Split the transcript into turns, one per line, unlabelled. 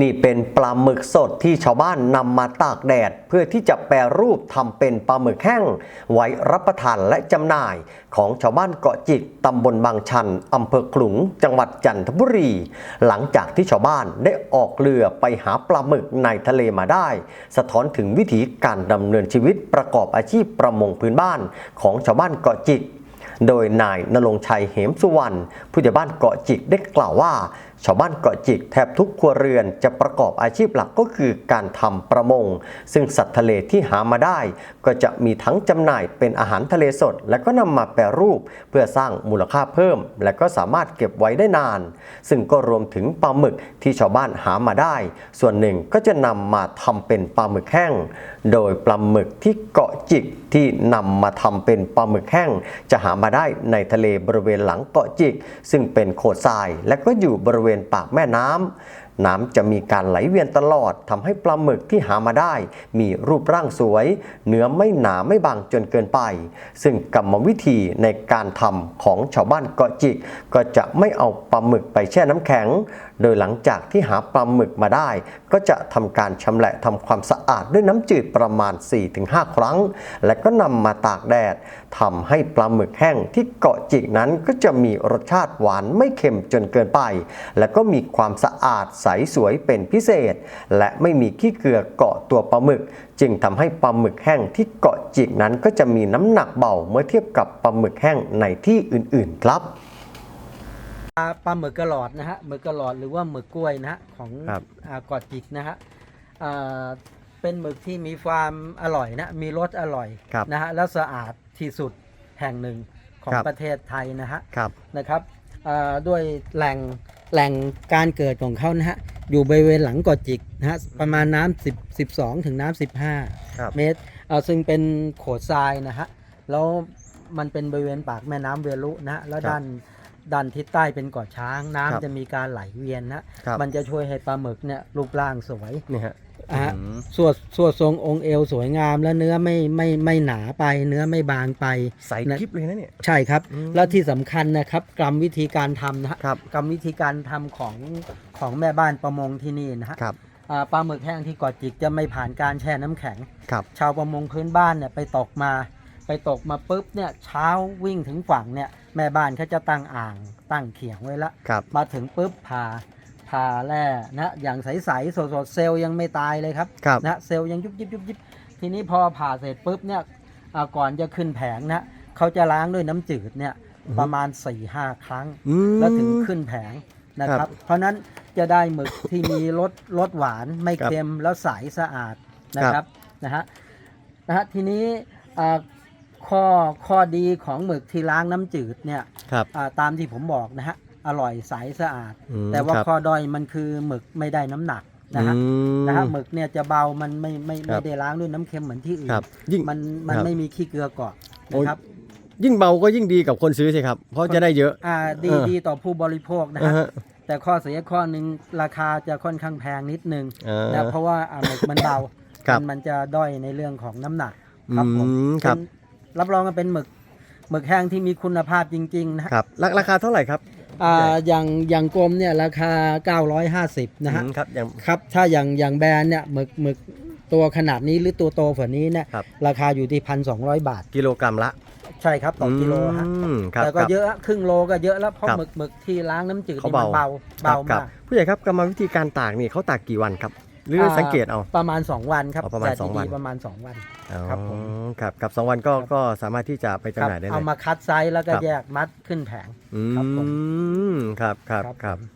นี่เป็นปลาหมึกสดที่ชาวบ้านนำมาตากแดด เพื่อที่จะแปรรูปทำเป็นปลาหมึกแห้ง ไว้รับประทานและจำหน่าย ของชาวบ้านเกาะจิกตำบลบางชันอำเภอขลุง จังหวัดจันทบุรี หลังจากที่ชาวบ้านได้ออกเรือไปหาปลาหมึกในทะเลมาได้ สะท้อนถึงวิถีการดำเนินชีวิตประกอบอาชีพประมงพื้นบ้าน ของชาวบ้านเกาะจิกโดยนายนรงชัยเหมสุวรรณผู้ใหญ่บ้านเกาะจิกได้กล่าวว่าชาวบ้านเกาะจิกแทบทุกครัวเรือนจะประกอบอาชีพหลักก็คือการทำประมง ซึ่งสัตว์ทะเลที่หามาได้ ก็จะมีทั้งจำหน่ายเป็นอาหารทะเลสด และก็นำมาแปรรูป เพื่อสร้างมูลค่าเพิ่ม และก็สามารถเก็บไว้ได้นาน ซึ่งก็รวมถึงปลาหมึกที่ชาวบ้านหามาได้ ส่วนหนึ่งก็จะนำมาทำเป็นปลาหมึกแห้ง โดยปลาหมึกที่เกาะจิกที่นำมาทำเป็นปลาหมึกแห้ง จะหามาได้ในทะเลบริเวณหลังเกาะจิก ซึ่งเป็นโขดทรายและก็อยู่บริเวณวณปากแม่น้ำน้ำจะมีการไหลเวียนตลอดทำให้ปลาหมึกที่หามาได้ มีรูปร่างสวย เนื้อไม่หนาไม่บางจนเกินไป ซึ่งกรรมวิธีในการทำของชาวบ้านเกาะจิก ก็จะไม่เอาปลาหมึกไปแช่น้ำแข็ง โดยหลังจากที่หาปลาหมึกมาได้ ก็จะทำการชำแหละทำความสะอาดด้วยน้ำจืดประมาณ 4-5 ครั้ง และก็นำมาตากแดดทำให้ปลาหมึกแห้งที่เกาะจิกนั้นก็จะมีรสชาติหวานไม่เค็มจนเกินไป และก็มีความสะอาดใสสวยเป็นพิเศษ และไม่มีขี้เกลือเกาะตัวปลาหมึก จึงทำให้ปลาหมึกแห้งที่เกาะจิกนั้นก็จะมีน้ำหนักเบาเมื่อเทียบกับปลาหมึกแห้งในที่อื่นๆครับา
ปลาหมึกกระหลอดนะฮะหมึกกระหลอดหรือว่าหมึกกล้วยนะฮะของ
ครับ
อ่าเกอดจิกนะฮะอ่าเป็นหมึกที่มีความอร่อยนะมีรสอร่อย
ครับ
นะฮะแล้วสะอาดที่สุดแห่งหนึ่งของ
ครับ
ประเทศไทยนะฮะ
ครับ
นะครับอ่าด้วยแหล่งแหล่งการเกิดของเขานะฮะ อยู่บริเวณหลังเกอดจิกนะฮะ ประมาณน้ำ10 12 ถึงน้ำ15
ครับ
เมตรเอ่อซึ่งเป็นโขดทรายนะฮะ แล้วมันเป็นบริเวณปากแม่น้ำเวลุนะฮะ แล้ว
ครับ
ด้าน ด้านทิศใต้เป็นเกาะช้าง น้ำ
ครับ
จะมีการไหลเวียนนะ
ครับ
มันจะช่วยให้ปลาหมึกเนี่ยรูปร่างสวย
นี่ฮะ
อะฮะ
อืม
ส่วนส่วนทรงองค์เอวสวยงาม และเนื้อไม่ไม่ไม่หนาไป เนื้อไม่บางไป
ใสคลิปเลยนะเนี่ย
ใช่ครับ
อืม
แล้วที่สำคัญนะครับ กรรมวิธีการทำนะฮะ
ครับ
กรรมวิธีการทำของของแม่บ้านประมงที่นี่นะฮะ
ครับ
อ่าปลาหมึกแห้งที่เกาะจิกจะไม่ผ่านการแช่น้ำแข็ง
ครับ
ชาวประมงพื้นบ้านเนี่ยไปตกมา ไปตกมาปุ๊บเนี่ยเช้าวิ่งถึงฝั่งเนี่ยแม่บ้านเขาจะตั้งอ่างตั้งเขียงไว้ละ
ครับ
มาถึงปุ๊บผ่าผ่าแร่นะอย่างใสๆสดๆเซลล์ยังไม่ตายเลยครับ
ครับ
นะเซลล์ยังยุบยิบยุบยิบทีนี้พอผ่าเสร็จปุ๊บเนี่ยอ่าก่อนจะขึ้นแผงนะเขาจะล้างด้วยน้ำจืดเนี่ย
อือฮึ
ประมาณ4ี่ห้าครั้ง
อืม
แล้วถึงขึ้นแผงนะค
ครั
รับ
บ
เพราะนั้นจะได้หมึกที่มีรสรสหวานไม่
ครับ
เค็มแล้วใสสะอาดนะค
ครั
รับบนะฮะนะฮะทีนี้อ่า ข้อข้อดีของหมึกที่ล้างน้ำจืดเนี่ย
ครับ
อ่าตามที่ผมบอกนะฮะอร่อยใสสะอาด
อืม
แต่ว่า
ครับ
ข้อด้อยมันคือหมึกไม่ได้น้ำหนักนะฮะ
อืม
นะฮะหมึกเนี่ยจะเบามันไม่ไม่
ครั
ไม่
บ
ได้ล้างด้วยน้ำเค็มเหมือนที่อื่น
ครับ ยิ่ง
มันมัน
ครับ
ไม่มีขี้เกลือเกาะ
โอ้ย
นะครับ
ยิ่งเบาก็ยิ่งดีกับคนซื้อสิครับ เพราะจะได้เยอะ
อ่าดี
เออ
ดีต่อผู้บริโภคนะ
อ่า
ฮะ
ฮะ
แต่ข้อเสียข้อหนึ่งราคาจะค่อนข้างแพงนิดนึง
อ่า
นะเพราะว่าอ่าหมึกมันเบา
ครับ
มันมันจะด้อยในเรื่องของน้ำหนักครับผม
อืมครับ
เป็น รับรองว่าเป็นหมึกหมึกแห้งที่มีคุณภาพจริงๆนะฮะ
ครับราราคาเท่าไหร่ครับ
อ่าอย่างอย่างกลมเนี่ยราคา 950 นะฮะ
อืมครับอย่าง
ครับถ้าอย่างอย่างแบรนด์เนี่ยหมึกหมึกตัวขนาดนี้หรือตัวโตกว่านี้เนี่ย
ครับ
ราคาอยู่ที่พันสองบาท
กิโลกรัมละ
ใช่ครับต่อกิโลฮะ
อืมครับ
แต่ก็
ครับ
เยอะฮะครึ่งโลก็เยอะแล้วเพราะ
ครับ
หมึกหมึกที่ล้างน้ำจืด
เขา
นี่มัน
เบา
เบา
ครั
เบา
ครับ
มาก
ผู้ใหญ่ครับกรรมวิธีการตากนี่เขาตากกี่วันครับ หรืออาสังเกตเอา
ประมาณ 2 วันครับ
อ๋อประมาณ
แต่
สองวัน
ดีๆประมาณ 2 วัน ครับผม
อ๋อครับกับสองวันก็ก็สามารถที่จะไปจำหน่ายได้
เอา
เลย
มาคัดไซส์แล้วก็
ครับ
แยกมัดขึ้นแผง
อื
ครับผม
มครับครับ
ครับ
ครับโอเค